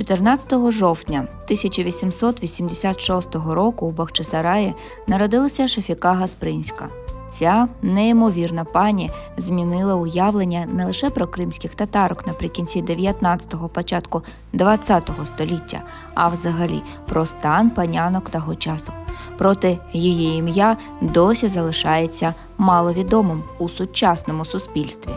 14 жовтня 1886 року у Бахчисараї народилася Шефіка Гаспринська. Ця неймовірна пані змінила уявлення не лише про кримських татарок наприкінці 19-го, початку 20-го століття, а взагалі про стан панянок того часу. Проте її ім'я досі залишається маловідомим у сучасному суспільстві.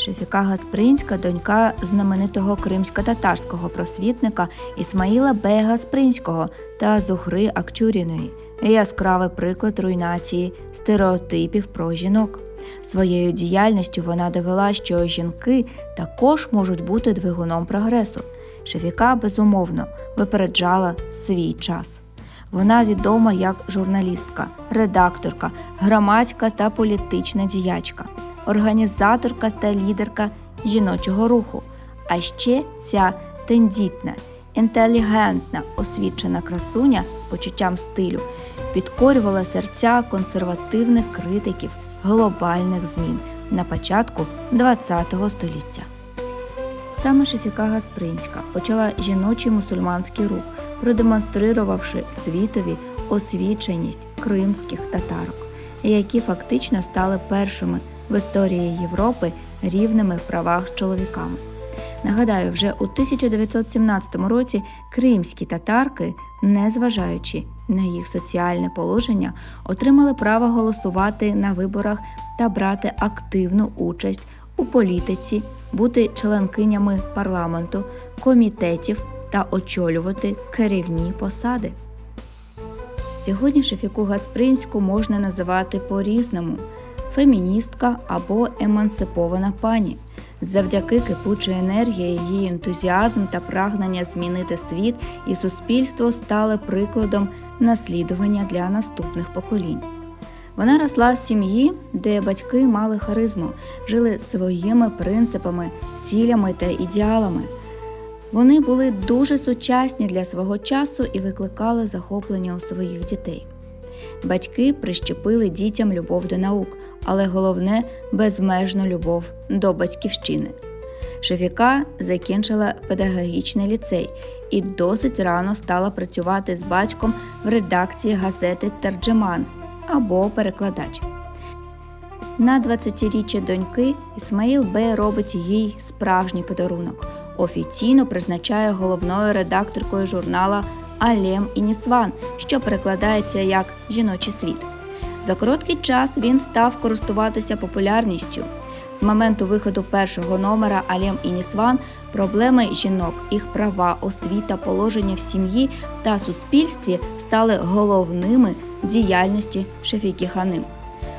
Шефіка Гаспринська донька знаменитого кримсько-татарського просвітника Ісмаїла Бея Гаспринського та Зухри Акчуріної, яскравий приклад руйнації стереотипів про жінок. Своєю діяльністю вона довела, що жінки також можуть бути двигуном прогресу. Шефіка безумовно випереджала свій час. Вона відома як журналістка, редакторка, громадська та політична діячка організаторка та лідерка жіночого руху. А ще ця тендітна, інтелігентна, освічена красуня з почуттям стилю підкорювала серця консервативних критиків глобальних змін на початку ХХ століття. Саме Шефіка Гаспринська почала жіночий мусульманський рух, продемонструвавши світові освіченість кримських татарок, які фактично стали першими в історії Європи рівними в правах з чоловіками. Нагадаю, вже у 1917 році кримські татарки, незважаючи на їх соціальне положення, отримали право голосувати на виборах та брати активну участь у політиці, бути членкинями парламенту, комітетів та очолювати керівні посади. Сьогодні Шефіку Гаспринську можна називати по-різному феміністка або емансипована пані. Завдяки кипучої енергії, її ентузіазм та прагнення змінити світ і суспільство стали прикладом наслідування для наступних поколінь. Вона росла в сім'ї, де батьки мали харизму, жили своїми принципами, цілями та ідеалами. Вони були дуже сучасні для свого часу і викликали захоплення у своїх дітей. Батьки прищепили дітям любов до наук, але головне безмежну любов до батьківщини. Шефіка закінчила педагогічний ліцей і досить рано стала працювати з батьком в редакції газети Терджеман або перекладач. На 20-річчя доньки Ісмаїл Бей робить їй справжній подарунок. Офіційно призначає головною редакторкою журнала Алем і Нісван, що перекладається як жіночий світ. За короткий час він став користуватися популярністю. З моменту виходу першого номера Алем і Нісван проблеми жінок, їх права, освіта, положення в сім'ї та суспільстві стали головними діяльності Шефікі Ханим.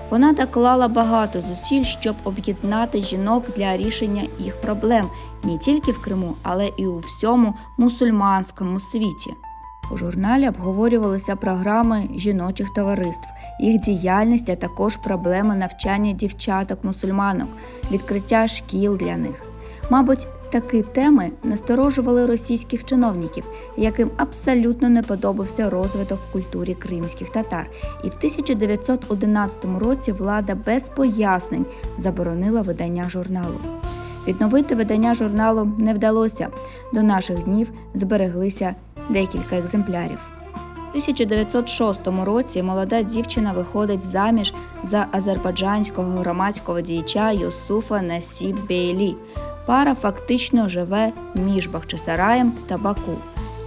Вона доклала багато зусиль, щоб об'єднати жінок для рішення їх проблем не тільки в Криму, але і у всьому мусульманському світі. У журналі обговорювалися програми жіночих товариств, їх діяльність, а також проблеми навчання дівчаток-мусульманок, відкриття шкіл для них. Мабуть, такі теми насторожували російських чиновників, яким абсолютно не подобався розвиток в культурі кримських татар. І в 1911 році влада без пояснень заборонила видання журналу. Відновити видання журналу не вдалося. До наших днів збереглися декілька екземплярів. У 1906 році молода дівчина виходить заміж за азербайджанського громадського діяча Юсуфа Насіб Бейлі. Пара фактично живе між Бахчисараєм та Баку.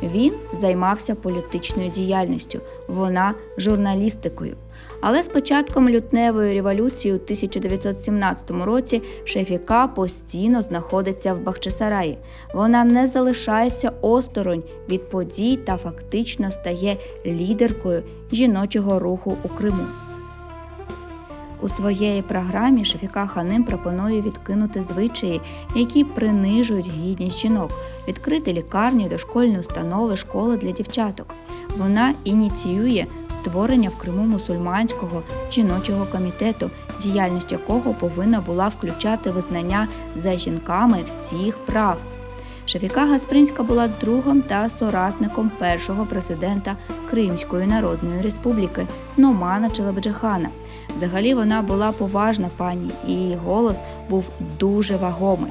Він займався політичною діяльністю, вона журналістикою. Але з початком лютневої революції у 1917 році Шефіка постійно знаходиться в Бахчисараї. Вона не залишається осторонь від подій та фактично стає лідеркою жіночого руху у Криму. У своєї програмі Шефіка Ханим пропонує відкинути звичаї, які принижують гідність жінок, відкрити лікарні, дошкольні установи, школи для дівчаток. Вона ініціює створення в Криму мусульманського жіночого комітету, діяльність якого повинна була включати визнання за жінками всіх прав. Шефіка Гаспринська була другом та соратником першого президента Кримської Народної Республіки Номана Челебджихана. Взагалі вона була поважна пані, і її голос був дуже вагомий.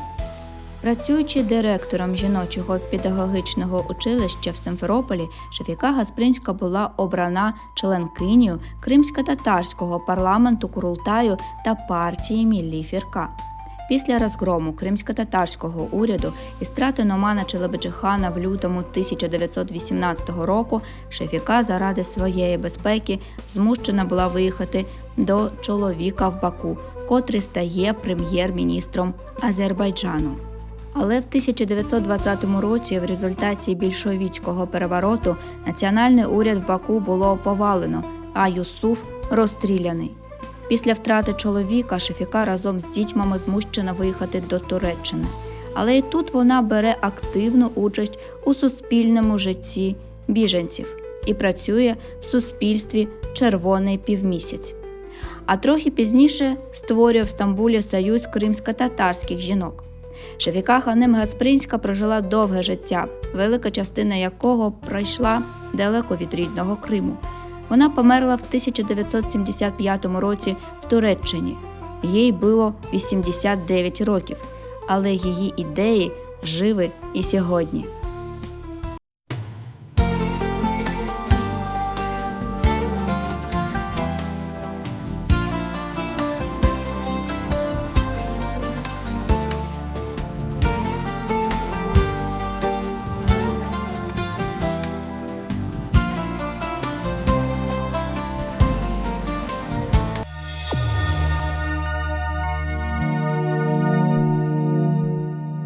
Працюючи директором жіночого педагогічного училища в Симферополі, Шефіка Гаспринська була обрана членкинею кримсько-татарського парламенту Курултаю та партії Міллі Фірка. Після розгрому кримсько-татарського уряду і страти Номана Челебеджихана в лютому 1918 року Шефіка заради своєї безпеки змушена була виїхати до чоловіка в Баку, котрий стає прем'єр-міністром Азербайджану. Але в 1920 році, в результаті більшовіцького перевороту, національний уряд в Баку було повалено, а Юсуф розстріляний. Після втрати чоловіка Шефіка разом з дітьми змушена виїхати до Туреччини. Але і тут вона бере активну участь у суспільному житті біженців і працює в суспільстві Червоний півмісяць. А трохи пізніше створює в Стамбулі Союз кримсько-татарських жінок. Шефіка Ханим Гаспринська прожила довге життя, велика частина якого пройшла далеко від рідного Криму. Вона померла в 1975 році в Туреччині. Їй було 89 років, але її ідеї живі і сьогодні.